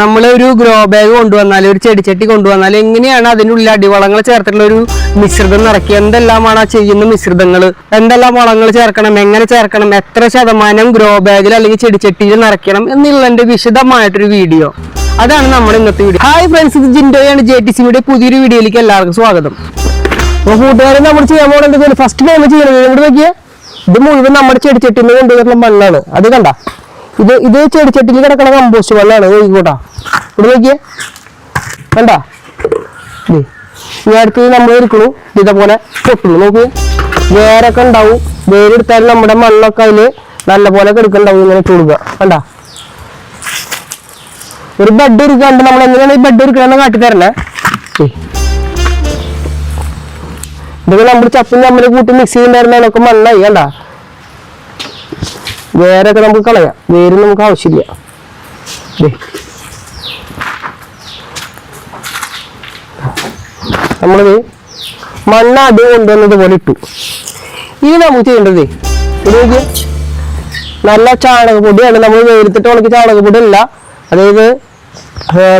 നമ്മൾ ഒരു grow bag കൊണ്ടുവന്നാൽ ഒരു ചെടിച്ചട്ടി കൊണ്ടുവന്നാൽ എങ്ങനെയാണ് അതിനുള്ളിൽ അടിവളങ്ങൾ ചേർത്തിട്ടുള്ള ഒരു മിശ്രിതം നിറക്കി എന്തെല്ലാമാണ് ആ ചെയ്യുന്ന മിശ്രിതങ്ങൾ? എന്തെല്ലാം വളങ്ങൾ ചേർക്കണം? എങ്ങനെ ചേർക്കണം? എത്ര ശതമാനം ഗ്രോ ബാഗിൽ അല്ലെങ്കിൽ ചെടിച്ചട്ടിയിൽ നിറയ്ക്കണം എന്നുള്ളതിന്റെ വിശദമായിട്ടൊരു വീഡിയോ. അതാണ് നമ്മുടെ ഇന്നത്തെ വീഡിയോ. ഹായ് ഫ്രണ്ട്സ് ഇത് ജിൻഡോയാണ്. ജെ ടി സിയുടെ പുതിയൊരു വീഡിയോയിലേക്ക് എല്ലാവർക്കും സ്വാഗതം. അപ്പൊ കൂട്ടുകാരെ നമ്മൾ ചെയ്യാൻ പോകുന്നത് ഫസ്റ്റ് ടൈം ചെയ്യുന്നത്. ഇവിടെ നോക്കിയാൽ ഇത് മുഴുവൻ നമ്മുടെ ചെടിച്ചട്ടിന്ന് കൊണ്ടുവരുന്ന മണ്ണാണ്. അത് കണ്ട? ഇത് ഇത് ചെടിച്ചട്ടിയിൽ കിടക്കണ കമ്പോസ്റ്റ് വെള്ളമാണ് നോക്കിക്കോട്ടാ ഇവിടെ നോക്കിയേ. കണ്ട? ഈ അടുത്ത് നമ്മൾ ഇരിക്കണു ഇതേപോലെ പൊട്ടുന്നു. നോക്കിയേ. വേരൊക്കെ ഉണ്ടാവും. വേരെടുത്താൽ നമ്മുടെ മണ്ണൊക്കെ അതിൽ നല്ലപോലെ കെടുക്കണ്ടാവും ഇങ്ങനെ ഇട്ട് കൊടുക്കുക. കണ്ട? ഒരു ബെഡ് ഒരുക്കാണ്ട് നമ്മൾ എങ്ങനെയാണ് ഈ ബെഡ് ഇരിക്കണമെന്ന് കാട്ടി തരണേ. ഇതൊക്കെ നമ്മൾ ചപ്പും നമ്മൾ കൂട്ടി മിക്സ് ചെയ്യുന്നതായിരുന്നൊക്കെ മണ്ണായി കണ്ട? വേരൊക്കെ നമുക്ക് കളയാം. വേര് നമുക്ക് ആവശ്യമില്ല. നമ്മളത് മണ്ണ് ആദ്യം കൊണ്ടുവന്നത് പോലെ ഇട്ടു. ഇനി നമുക്ക് ചെയ്യേണ്ടത് നല്ല ചാണകപ്പൊടിയാണ്. നമ്മൾ വേരിത്തിട്ട് ഉണക്കി ചാണകപ്പൊടി അല്ല അതായത്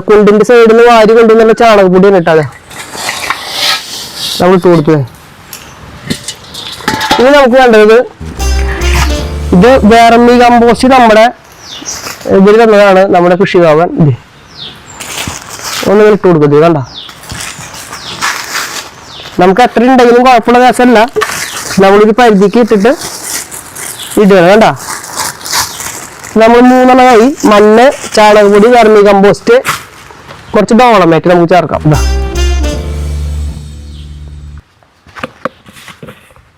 കുണ്ടിന്റെ സൈഡിൽ നിന്ന് വാരി കൊണ്ടുവന്നുള്ള ചാണകപ്പൊടിയാണ് ഇട്ടാതെ. നമ്മൾ ഇട്ട് കൊടുത്തത്. ഇനി നമുക്ക് വേണ്ടത് ഇത് വേറമ്മി കമ്പോസ്റ്റ് നമ്മുടെ ഇതിൽ തന്നതാണ് നമ്മുടെ കൃഷിഭവൻ. ഇത് ഒന്ന് ഇട്ട് കൊടുക്കുന്നത് കണ്ട? നമുക്ക് എത്ര ഉണ്ടെങ്കിലും കുഴപ്പമുള്ള കേസല്ല നമ്മളിത് പരിധിക്ക് ഇട്ടിട്ട് ഇടുക കണ്ട? നമ്മൾ മൂന്നെണ്ണമായി മണ്ണ് ചാണകപ്പൊടി വെർമി കമ്പോസ്റ്റ് കുറച്ച് ഡോളമേറ്റ് നമുക്ക് ചേർക്കാം. ഇതാ.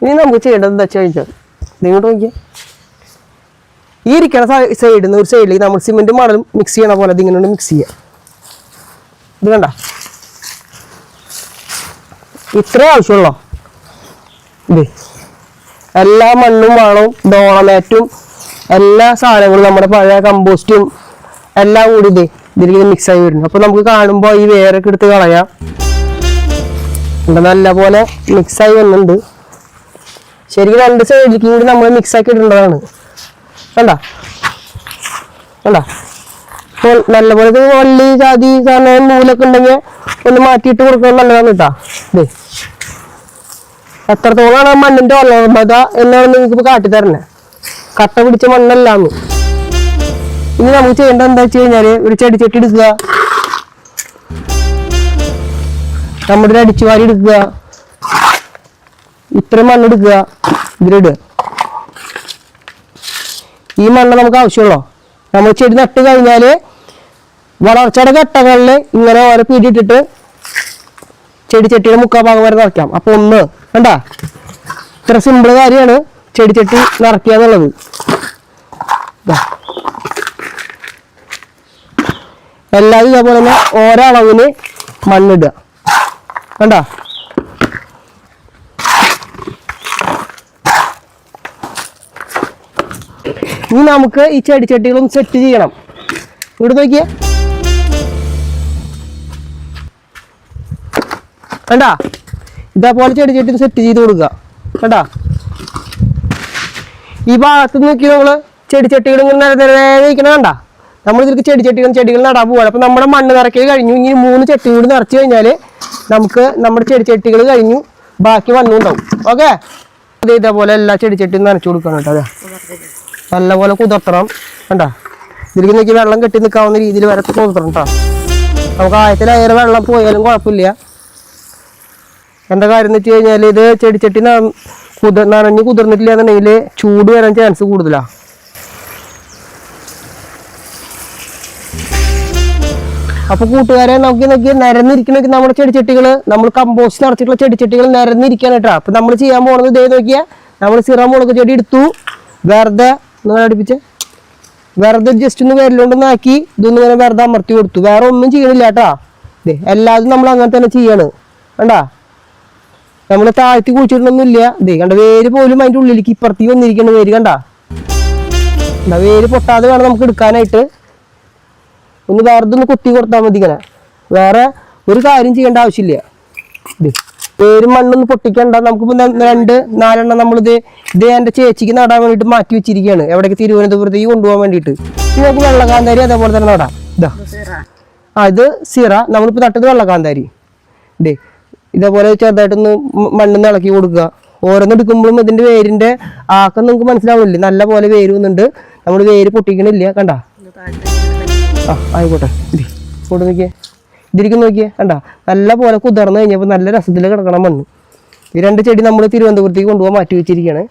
ഇനി നമുക്ക് ചെയ്യേണ്ടത് എന്താ വെച്ചാൽ നിങ്ങോട്ട് നോക്കിയേ. ഈ ഇരിക്കുന്ന സൈഡിൽ നിന്ന് ഒരു സൈഡിലേക്ക് നമ്മൾ സിമെന്റ് മണലും മിക്സ് ചെയ്യണ പോലെ ഇതിങ്ങനെ മിക്സ് ചെയ്യുക ഇത് കണ്ട? ഇത്രേ ആവശ്യമുള്ളോ? ഇത് എല്ലാ മണ്ണും വളവും ഡോളമേറ്റും എല്ലാ സാധനങ്ങളും നമ്മുടെ പഴയ കമ്പോസ്റ്റും എല്ലാം കൂടി ഇതേ ഇതിലേക്ക് മിക്സ് ആയി വരുന്നു. അപ്പൊ നമുക്ക് കാണുമ്പോൾ ഈ വേരൊക്കെ എടുത്ത് കളയാം. മിക്സ് ആയി വന്നിട്ടുണ്ട്. ശരിക്കും രണ്ട് സൈഡിലേക്കും കൂടി നമ്മൾ മിക്സ് ആക്കി ഇടേണ്ടതാണ്. കണ്ട? കണ്ടോ? നല്ലപോലെ വള്ളി ജാതി സാധനം നൂലൊക്കെ ഉണ്ടെങ്കിൽ ഒന്ന് മാറ്റിയിട്ട് കൊടുക്കുന്നത് നല്ലതാണ് കേട്ടാ. ഇതേ എത്രത്തോളാണ് മണ്ണിന്റെ ഒലവത എന്നാണ് നിങ്ങൾക്ക് ഇപ്പൊ കാട്ടിത്തരണേ കട്ട പിടിച്ച മണ്ണല്ലാന്ന്. ഇനി നമുക്ക് ചെയ്യേണ്ടത് എന്താ വെച്ച് കഴിഞ്ഞാൽ ഒരു ചെടിച്ചട്ടി എടുക്കുക. നമ്മുടെ ഒരു അടിച്ചുവാരി എടുക്കുക. ഇത്രയും മണ്ണെടുക്കുക ഇതിലിടുക. ഈ മണ്ണ് നമുക്ക് ആവശ്യമുള്ളോ? നമ്മൾ ചെടി നട്ട് കഴിഞ്ഞാൽ വളർച്ചയുടെ ഘട്ടങ്ങളിൽ ഇങ്ങനെ ഓരോ പിടിയിട്ടിട്ട് ചെടി ചട്ടിയുടെ മുക്കാൽ ഭാഗം വരെ നിറയ്ക്കാം. അപ്പോൾ ഒന്ന് വേണ്ട ഇത്ര സിമ്പിൾ കാര്യമാണ് ചെടി ചട്ടി നിറയ്ക്കുക എന്നുള്ളത്. എല്ലാവരും ഇതേപോലെ തന്നെ ഓരോ അളവിന് മണ്ണിടുക. കണ്ട? ഇനി നമുക്ക് ഈ ചെടിച്ചട്ടികളും സെറ്റ് ചെയ്യണം. ഇവിടെ നോക്കിയേ. കണ്ടാ? ഇതേപോലെ ചെടിച്ചട്ടി സെറ്റ് ചെയ്ത് കൊടുക്കുക. കണ്ടാ? ഈ ഭാഗത്ത് നോക്കി നമ്മൾ ചെടിച്ചട്ടികൾ ഇങ്ങനെ നിൽക്കണം കണ്ടാ? നമ്മൾ ഇതിലേക്ക് ചെടിച്ചട്ടികളും ചെടികൾ നടാൻ പോവാണ്. അപ്പൊ നമ്മുടെ മണ്ണ് നിറയ്ക്കൽ കഴിഞ്ഞു. ഇനി മൂന്ന് ചട്ടി കൂടി നിറച്ചു കഴിഞ്ഞാൽ നമുക്ക് നമ്മുടെ ചെടിച്ചട്ടികൾ കഴിഞ്ഞു. ബാക്കി മണ്ണുണ്ടാവും ഓക്കെ? ഇത് ഇതേപോലെ എല്ലാ ചെടിച്ചട്ടിയും നനച്ചു കൊടുക്കണം കേട്ടോ അതെ. നല്ലപോലെ കുതിർത്തണം. കണ്ട? ഇതിലേക്ക് നോക്കി വെള്ളം കെട്ടി നിൽക്കാവുന്ന രീതിയിൽ വരെ കുതിർത്തണം കേട്ടോ. നമുക്ക് ആയത്തിലേറെ വെള്ളം പോയാലും കുഴപ്പമില്ല. എന്താ കാര്യം എന്ന് വെച്ച് കഴിഞ്ഞാൽ ഇത് ചെടിച്ചട്ടി കുതിർ നനഞ്ഞ് കുതിർന്നിട്ടില്ല എന്നുണ്ടെങ്കിൽ ചൂട് വരാൻ ചാൻസ് കൂടുതലാണ് അപ്പൊ കൂട്ടുകാരെ നോക്കി നോക്കി നിരന്നിരിക്കണ നമ്മുടെ ചെടിച്ചട്ടികൾ നമ്മൾ കമ്പോസ്റ്റ് നിറച്ചിട്ടുള്ള ചെടിച്ചട്ടികൾ നിരന്നിരിക്കാൻ കേട്ടോ. അപ്പൊ നമ്മൾ ചെയ്യാൻ പോകുന്നത് ഇതേ നോക്കിയാൽ നമ്മൾ സിറ മുളക് ചെടി എടുത്തു. വെറുതെ നിങ്ങൾ അടുപ്പിച്ച് വെറുതെ ജസ്റ്റ് ഒന്ന് വിരലുകൊണ്ടൊന്ന് ആക്കി ഇതൊന്നും ഇങ്ങനെ വെറുതെ അമർത്തി കൊടുത്തു. വേറെ ഒന്നും ചെയ്യണില്ല കേട്ടാ. ഇതേ എല്ലാതും നമ്മൾ അങ്ങനെ തന്നെ ചെയ്യാണ്. കണ്ടാ? നമ്മൾ താഴ്ത്തി കുഴിച്ചിട്ടൊന്നുമില്ല ഇതേ കണ്ട വേര് പോലും അതിന്റെ ഉള്ളിലേക്ക് ഇപ്പുറത്തേക്ക് വന്നിരിക്കണം വേര് കണ്ട? കണ്ടാ വേര് പൊട്ടാതെ വേണം നമുക്ക് എടുക്കാനായിട്ട്. ഒന്ന് വെറുതെ ഒന്ന് കുത്തി കൊടുത്താൽ മതി ഇങ്ങനെ. വേറെ ഒരു കാര്യം ചെയ്യേണ്ട ആവശ്യമില്ല. ഇത് പേരും മണ്ണൊന്നും പൊട്ടിക്കണ്ട. നമുക്കിപ്പോ ന- രണ്ട് നാലെണ്ണം നമ്മളിത് ഇത് എന്റെ ചേച്ചിക്ക് നടാൻ വേണ്ടിട്ട് മാറ്റി വെച്ചിരിക്കുകയാണ്. എവിടേക്ക് തിരുവനന്തപുരത്തേക്ക് കൊണ്ടുപോകാൻ വേണ്ടിയിട്ട്. നമുക്ക് വെള്ളക്കാന്താരി അതേപോലെ തന്നെ നടാം. ഇതാ. ആ ഇത് സിറ. നമ്മളിപ്പോ നട്ടത് വെള്ളക്കാന്താരി. ഇതേ ഇതേപോലെ ചെറുതായിട്ടൊന്ന് മണ്ണിന്ന് ഇളക്കി കൊടുക്കുക. ഓരോന്ന് എടുക്കുമ്പോഴും ഇതിന്റെ വേരിന്റെ ആക്കം നിങ്ങൾക്ക് മനസ്സിലാവില്ലേ നല്ല പോലെ വേര് വന്നുണ്ട് നമ്മൾ വേര് പൊട്ടിക്കണില്ല. കണ്ട? ആ ആയിക്കോട്ടെ. ഇങ്ങോട്ട് നോക്കിയേ. ഇതിരിക്കും നോക്കിയേ കണ്ട? നല്ല പോലെ കുതിർന്നു കഴിഞ്ഞപ്പോൾ നല്ല രസത്തിൽ കിടക്കണം മണ്ണ്. ഈ രണ്ട് ചെടി നമ്മൾ തിരുവനന്തപുരത്തേക്ക് കൊണ്ടുപോകാൻ മാറ്റി വെച്ചിരിക്കുകയാണ്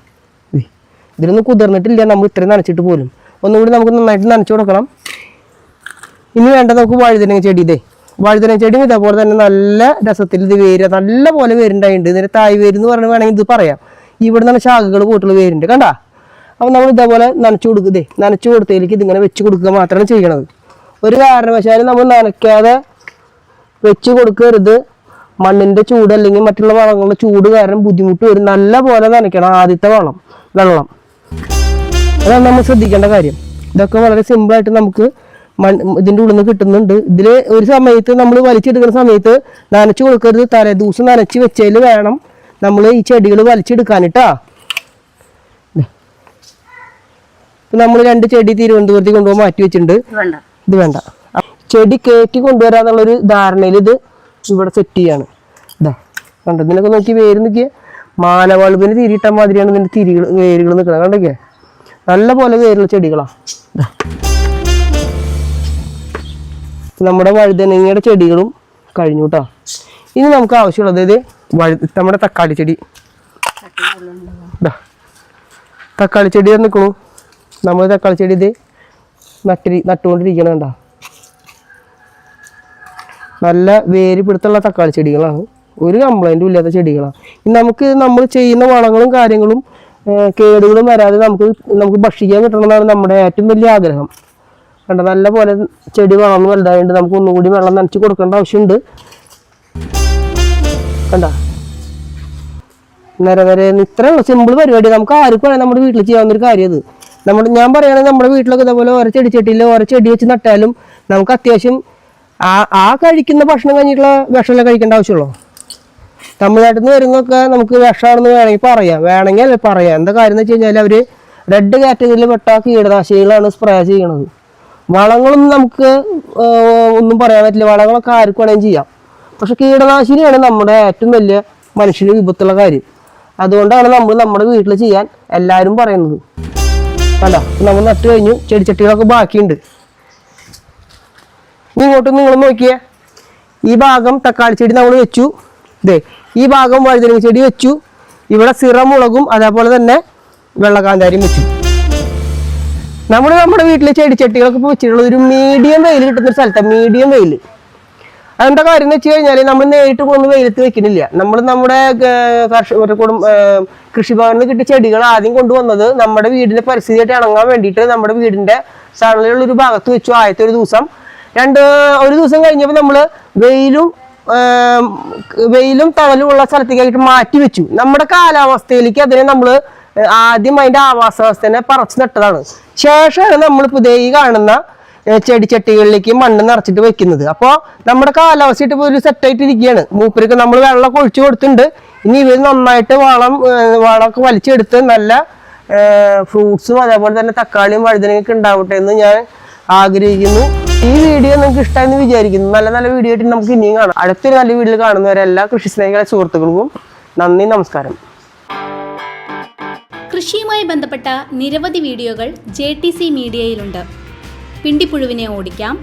ഇതിലൊന്നും കുതിർന്നിട്ടില്ല നമ്മൾ ഇത്രയും നനച്ചിട്ട് പോലും. ഒന്നുകൂടി നമുക്ക് നന്നായിട്ട് നനച്ചു കൊടുക്കണം. ഇനി വേണ്ട നമുക്ക് വാഴുതനങ്ങ ചെടി ഇതേ. വഴുതനങ്ങ ചെടിയും ഇതേപോലെ തന്നെ നല്ല രസത്തിൽ ഇത് വേര് നല്ല പോലെ വേരുണ്ടായിട്ടുണ്ട്. ഇതിന്റെ തായ് വേര് എന്ന് പറഞ്ഞ് വേണമെങ്കിൽ ഇത് പറയാം. ഇവിടെ നിന്ന് ശാഖകൾ പോയിട്ടുള്ള വേരുണ്ട് കണ്ടാ? അപ്പം നമ്മൾ ഇതേപോലെ നനച്ചു കൊടുക്കുക ഇതേ നനച്ചു കൊടുത്തതിലേക്ക് ഇതിങ്ങനെ വെച്ച് കൊടുക്കുക മാത്രമാണ് ചെയ്യണത്. ഒരു കാരണവശാലും നമ്മൾ നനയ്ക്കാതെ വെച്ച് കൊടുക്കരുത്. മണ്ണിന്റെ ചൂട് അല്ലെങ്കിൽ മറ്റുള്ള വളങ്ങളുടെ ചൂട് കാരണം ബുദ്ധിമുട്ട് വരും. നല്ല പോലെ നനയ്ക്കണം. ആദ്യത്തെ വളം വെള്ളം. അതാണ് നമ്മൾ ശ്രദ്ധിക്കേണ്ട കാര്യം. ഇതൊക്കെ വളരെ സിമ്പിൾ ആയിട്ട് നമുക്ക് ഇതിന്റെ ഉള്ളിൽ നിന്ന് കിട്ടുന്നുണ്ട്. ഇതിൽ ഒരു സമയത്ത് നമ്മൾ വലിച്ചെടുക്കുന്ന സമയത്ത് നനച്ചു കൊടുക്കരുത്. തലേ ദിവസം നനച്ച് വെച്ചതിൽ വേണം നമ്മൾ ഈ ചെടികൾ വലിച്ചെടുക്കാനിട്ടാ. നമ്മൾ രണ്ട് ചെടി തിരുവനന്തപുരത്തേക്ക് കൊണ്ടുപോകാൻ മാറ്റി വെച്ചിട്ടുണ്ട്. ഇത് വേണ്ട. ചെടി കയറ്റി കൊണ്ടുവരാന്നുള്ളൊരു ധാരണയിൽ ഇത് ഇവിടെ സെറ്റ് ചെയ്യാണ്. ഇതാ കണ്ടോ? ഇതിനൊക്കെ നോക്കി വേര് നോക്കിയേ. മാനവളുപ്പിന് തിരിയിട്ട മാതിരിയാണ് ഇതിന്റെ തിരികൾ വേരുകൾ നിൽക്കുന്നത് കണ്ടൊക്കെ നല്ല പോലെ വേരുള്ള ചെടികളാ. നമ്മുടെ വഴുതനങ്ങയുടെ ചെടികളും കഴിഞ്ഞു കേട്ടോ ഇനി നമുക്ക് ആവശ്യമുള്ളത് ഇത് വഴു നമ്മുടെ തക്കാളി ചെടി. തക്കാളി ചെടി നിൽക്കണു നമ്മൾ തക്കാളി ചെടി ഇത് നട്ടി നട്ടുകൊണ്ടിരിക്കണം കണ്ടോ? നല്ല വേര് പിടുത്തുള്ള തക്കാളി ചെടികളാണ്. ഒരു കംപ്ലൈന്റും ഇല്ലാത്ത ചെടികളാണ്. നമുക്ക് നമ്മൾ ചെയ്യുന്ന വളങ്ങളും കാര്യങ്ങളും കേടുകളും വരാതെ നമുക്ക് നമുക്ക് ഭക്ഷിക്കാൻ കിട്ടണമെന്നാണ് നമ്മുടെ ഏറ്റവും വലിയ ആഗ്രഹം. കണ്ട? നല്ല പോലെ ചെടി വളർന്ന് വലുതായതുകൊണ്ട് നമുക്ക് ഒന്നുകൂടി വെള്ളം നനച്ച് കൊടുക്കേണ്ട ആവശ്യമുണ്ട്. കണ്ട? നേരെ നേരെ ഇത്രയുള്ള സിമ്പിൾ പരിപാടി. നമുക്ക് ആർക്കും വേണേൽ നമ്മുടെ വീട്ടിൽ ചെയ്യാവുന്ന ഒരു കാര്യം അത് നമ്മൾ ഞാൻ പറയുകയാണെങ്കിൽ നമ്മുടെ വീട്ടിലൊക്കെ ഇതേപോലെ ഓരോ ചെടി ചെട്ടിയിൽ ഓരോ ചെടി വെച്ച് നട്ടാലും നമുക്ക് അത്യാവശ്യം ആ ആ കഴിക്കുന്ന ഭക്ഷണം കഴിഞ്ഞിട്ടുള്ള വിഷമെല്ലാം കഴിക്കേണ്ട ആവശ്യമുള്ളൂ? തമിഴ്നാട്ടിൽ നിന്ന് വരുന്നൊക്കെ നമുക്ക് വിഷമാണെന്ന് വേണമെങ്കിൽ പറയാം. വേണമെങ്കിൽ അല്ല പറയാം. എന്താ കാര്യം എന്ന് വെച്ച് കഴിഞ്ഞാൽ അവർ റെഡ് കാറ്റഗറിയിൽ പെട്ട കീടനാശിനികളാണ് സ്പ്രേ ചെയ്യണത് വളങ്ങളും നമുക്ക് ഒന്നും പറയാൻ പറ്റില്ല. വളങ്ങളൊക്കെ ആർക്കും വേണമെങ്കിലും ചെയ്യാം. പക്ഷെ കീടനാശിനിയാണ് നമ്മുടെ ഏറ്റവും വലിയ മനുഷ്യന് വിപത്തുള്ള കാര്യം. അതുകൊണ്ടാണ് നമ്മൾ നമ്മുടെ വീട്ടിൽ ചെയ്യാൻ എല്ലാവരും പറയുന്നത്. അല്ല നമ്മൾ നട്ട് കഴിഞ്ഞു. ചെടിച്ചട്ടികളൊക്കെ ബാക്കിയുണ്ട്. ഇനി ഇങ്ങോട്ട് നിങ്ങൾ നോക്കിയേ. ഈ ഭാഗം തക്കാളി ചെടി നമ്മൾ വെച്ചു. ദേ ഈ ഭാഗം വഴുതനങ്ങ ചെടി വെച്ചു. ഇവിടെ സിറ മുളകും അതേപോലെ തന്നെ വെള്ളക്കാന്താരിയും വെച്ചു. നമ്മൾ നമ്മുടെ വീട്ടിലെ ചെടിച്ചട്ടികളൊക്കെ ഇപ്പോൾ വെച്ചിട്ടുള്ളത് ഒരു മീഡിയം വെയിൽ കിട്ടുന്ന ഒരു സ്ഥലത്താണ് മീഡിയം വെയിൽ. അതെന്താ കാര്യം എന്ന് വെച്ച് കഴിഞ്ഞാൽ നമ്മൾ നേരിട്ട് കൊണ്ട് വെയിലത്ത് വെക്കണില്ല. നമ്മൾ നമ്മുടെ കർഷക കൃഷിഭവനിൽ കിട്ടിയ ചെടികൾ ആദ്യം കൊണ്ടുവന്നത് നമ്മുടെ വീടിന്റെ പരിസ്ഥിതിയായിട്ട് ഇണങ്ങാൻ വേണ്ടിയിട്ട് നമ്മുടെ വീടിന്റെ സണലിലുള്ള ഒരു ഭാഗത്ത് വെച്ചു ആദ്യത്തെ ഒരു ദിവസം. രണ്ട് ഒരു ദിവസം കഴിഞ്ഞപ്പോൾ നമ്മൾ വെയിലും വെയിലും തണലും ഉള്ള സ്ഥലത്തേക്കായിട്ട് മാറ്റി വെച്ചു. നമ്മുടെ കാലാവസ്ഥയിലേക്ക് അതിനെ നമ്മൾ ആദ്യം അതിന്റെ ആവാസ വ്യവസ്ഥനെ പറച്ചു നട്ടതാണ്. ശേഷമാണ് നമ്മളിപ്പോൾ ഈ കാണുന്ന ചെടി ചെടിച്ചട്ടികളിലേക്ക് മണ്ണ് നിറച്ചിട്ട് വെക്കുന്നത്. അപ്പോൾ നമ്മുടെ കാലാവസ്ഥ ഇപ്പോൾ ഒരു സെറ്റായിട്ട് ഇരിക്കുകയാണ് മൂപ്പർക്ക് നമ്മൾ വെള്ളം ഒഴിച്ചു കൊടുത്തിട്ടുണ്ട്. ഇനി ഇവർ നന്നായിട്ട് വളം വളമൊക്കെ വലിച്ചെടുത്ത് നല്ല ഫ്രൂട്ട്സും അതേപോലെ തന്നെ തക്കാളിയും വഴുതനയൊക്കെ ഉണ്ടാവട്ടെ എന്ന് ഞാൻ ആഗ്രഹിക്കുന്നു. ഈ വീഡിയോ നിങ്ങൾക്ക് ഇഷ്ടമെന്ന് വിചാരിക്കുന്നു. നല്ല നല്ല വീഡിയോ ആയിട്ട് നമുക്ക് ഇനിയും കാണാം. അടുത്തൊരു നല്ല വീഡിയോ കാണുന്നവരെ എല്ലാ കൃഷി സ്നേഹികളെ സുഹൃത്തുക്കൾക്കും നന്ദി നമസ്കാരം. കൃഷിയുമായി ബന്ധപ്പെട്ട നിരവധി വീഡിയോകൾ ജെ ടി സി മീഡിയയിലുണ്ട്. പിണ്ടിപ്പുഴുവിനെ ഓടിക്കാം.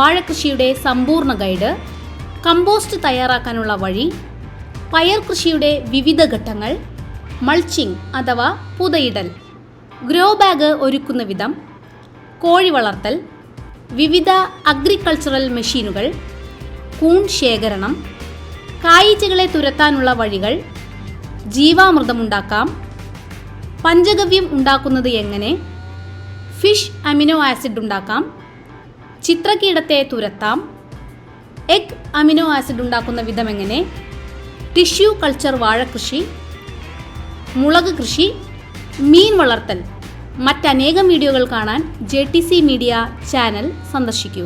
വാഴക്കൃഷിയുടെ സമ്പൂർണ ഗൈഡ്. കമ്പോസ്റ്റ് തയ്യാറാക്കാനുള്ള വഴി. പയർ കൃഷിയുടെ വിവിധ ഘട്ടങ്ങൾ. മൾച്ചിങ് അഥവാ പുതയിടൽ. ഗ്രോ ബാഗ് ഒരുക്കുന്ന വിധം. കോഴി വളർത്തൽ. വിവിധ അഗ്രികൾച്ചറൽ മെഷീനുകൾ കൂൺ ശേഖരണം കായീച്ചകളെ തുരത്താനുള്ള വഴികൾ ജീവാമൃതമുണ്ടാക്കാം പഞ്ചഗവ്യം ഉണ്ടാക്കുന്നത് എങ്ങനെ ഫിഷ് അമിനോ ആസിഡ് ഉണ്ടാക്കാം ചിത്രകീടത്തെ തുരത്താം എഗ് അമിനോ ആസിഡ് ഉണ്ടാക്കുന്ന വിധം എങ്ങനെ ടിഷ്യൂ കൾച്ചർ വാഴ കൃഷി മുളക് കൃഷി മീൻ വളർത്തൽ. മറ്റനേകം വീഡിയോകൾ കാണാൻ J T C media channel സന്ദർശിക്കൂ.